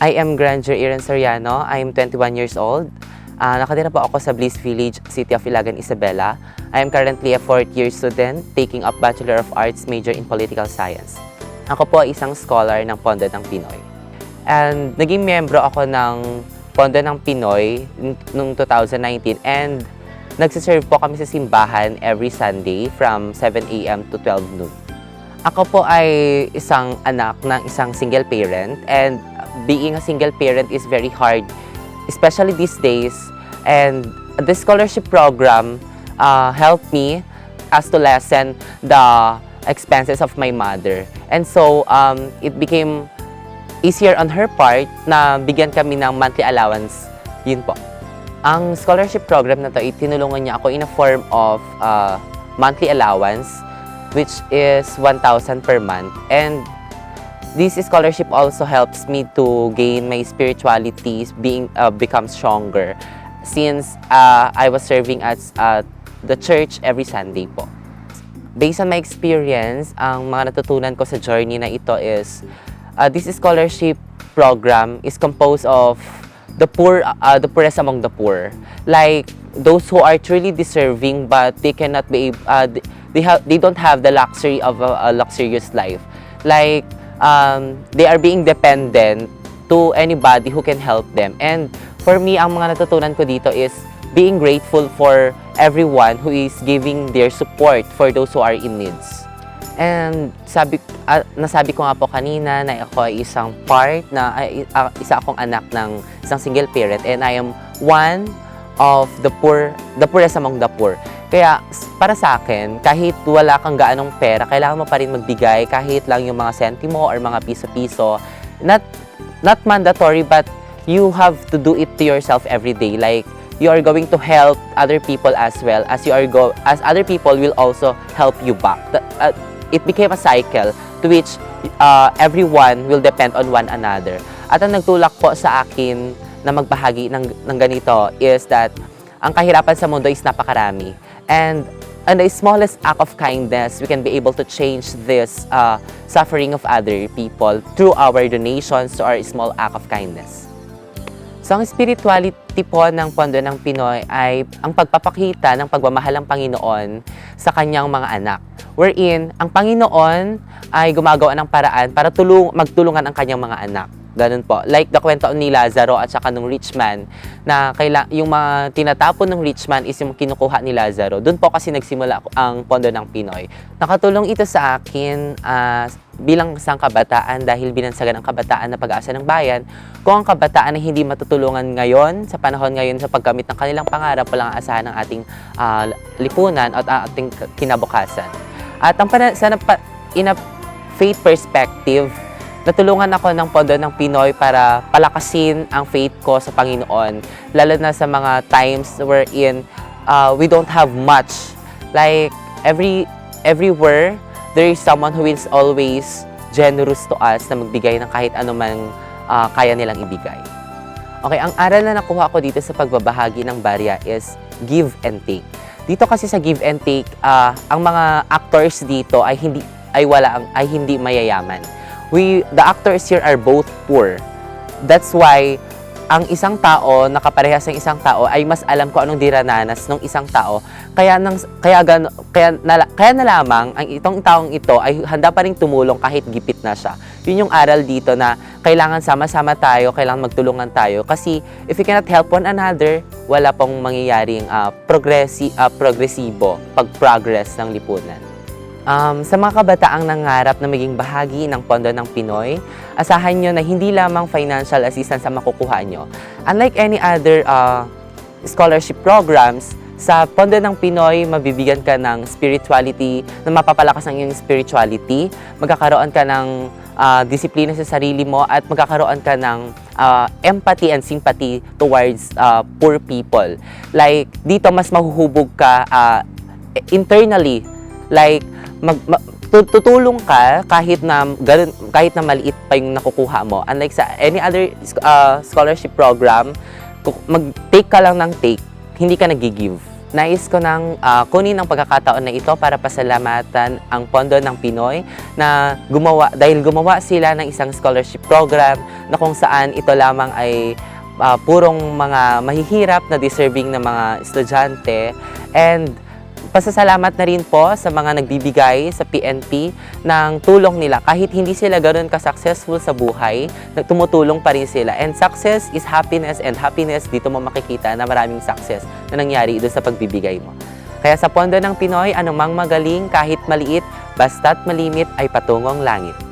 I am Granger Iren Soriano. I am 21 years old. Uh, nakatira po ako sa Bliss Village, City of Ilagan, Isabela. I am currently a fourth year student taking up Bachelor of Arts major in Political Science. Ako po ay isang scholar ng Pondo ng Pinoy. And naging miyembro ako ng Pondo ng Pinoy noong 2019 and nagsiserve po kami sa simbahan every Sunday from 7 a.m. to 12 noon. Ako po ay isang anak ng isang single parent and being a single parent is very hard, especially these days. And the scholarship program uh, helped me as to lessen the expenses of my mother. And so um, it became easier on her part na bigyan kami ng monthly allowance. Yun po. Ang scholarship program na to, itinulungan niya ako in a form of uh, monthly allowance which is 1,000 per month. And this scholarship also helps me to gain my spirituality, being uh, become stronger since uh, I was serving as uh, the church every Sunday po. Based on my experience, ang mga natutunan ko sa journey na ito is uh, this scholarship program is composed of the poor, uh, the poorest among the poor. Like those who are truly deserving but they cannot be, uh, they have, they don't have the luxury of a, a luxurious life. Like um, they are being dependent to anybody who can help them. And for me, ang mga natutunan ko dito is being grateful for everyone who is giving their support for those who are in needs. And sabi, ah, nasabi ko nga po kanina na ako ay isang part na ah, isa akong anak ng isang single parent and I am one of the poor, the poorest among the poor. Kaya para sa akin, kahit wala kang gaanong pera, kailangan mo pa rin magbigay kahit lang yung mga sentimo or mga piso-piso. Not not mandatory but you have to do it to yourself every day. Like you are going to help other people as well as you are go as other people will also help you back. The- uh, it became a cycle to which uh, everyone will depend on one another. At ang nagtulak po sa akin na magbahagi ng, ng ganito is that ang kahirapan sa mundo is napakarami. And and the smallest act of kindness, we can be able to change this uh, suffering of other people through our donations our small act of kindness. So ang spirituality po ng Pondo ng Pinoy ay ang pagpapakita ng pagmamahal ng Panginoon sa kanyang mga anak. Wherein, ang Panginoon ay gumagawa ng paraan para tulung, magtulungan ang kanyang mga anak. Ganun po. Like the kwento ni Lazaro at saka ng rich man na kaila, yung mga tinatapon ng rich man is yung kinukuha ni Lazaro. Doon po kasi nagsimula ang Pondo ng Pinoy. Nakatulong ito sa akin ah, bilang isang kabataan dahil binansagan ang kabataan na pag-asa ng bayan kung ang kabataan ay hindi matutulungan ngayon sa panahon ngayon sa pagkamit ng kanilang pangarap walang aasahan ng ating ah, lipunan at ating kinabukasan. At ang pana- sa napa- in a faith perspective, natulungan ako ng Pondo ng Pinoy para palakasin ang faith ko sa Panginoon, lalo na sa mga times wherein uh, we don't have much. Like, every everywhere, there is someone who is always generous to us na magbigay ng kahit anumang uh, kaya nilang ibigay. Okay, ang aral na nakuha ko dito sa pagbabahagi ng barya is give and take. Dito kasi sa give and take, ah, ang mga actors dito ay hindi ay wala ang ay hindi mayayaman. We the actors here are both poor. That's why ang isang tao nakaparehas ng isang tao ay mas alam ko anong dirananas ng isang tao. Kaya nang kaya gan, kaya na, kaya na lamang ang itong taong ito ay handa pa ring tumulong kahit gipit na siya. Yun yung aral dito na kailangan sama-sama tayo, kailangan magtulungan tayo kasi if we cannot help one another, wala pong mangyayaring ah, progresi, ah, progresibo pag-progress ng lipunan. Um, sa mga kabataang nangarap na maging bahagi ng Pondo ng Pinoy, asahan nyo na hindi lamang financial assistance ang makukuha nyo. Unlike any other uh, scholarship programs, sa Pondo ng Pinoy, mabibigyan ka ng spirituality, na mapapalakas ang iyong spirituality, magkakaroon ka ng ah, disiplina sa sarili mo, at magkakaroon ka ng ah, empathy and sympathy towards ah, poor people. Like, dito mas mahuhubog ka ah, internally. Like, mag, ma- tu- tutulong ka kahit na ganun, kahit na maliit pa yung nakukuha mo. Unlike sa any other uh, scholarship program, mag-take ka lang ng take, hindi ka nag-give. Nais ko nang ah, kunin ang pagkakataon na ito para pasalamatan ang Pondo ng Pinoy na gumawa dahil gumawa sila ng isang scholarship program na kung saan ito lamang ay ah, purong mga mahihirap na deserving na mga estudyante and pasasalamat na rin po sa mga nagbibigay sa PNP ng tulong nila kahit hindi sila ganoon ka-successful sa buhay, tumutulong pa rin sila. And success is happiness and happiness dito mo makikita na maraming success na nangyari doon sa pagbibigay mo. Kaya sa Pondo ng Pinoy, anumang magaling kahit maliit, basta't malimit ay patungong langit.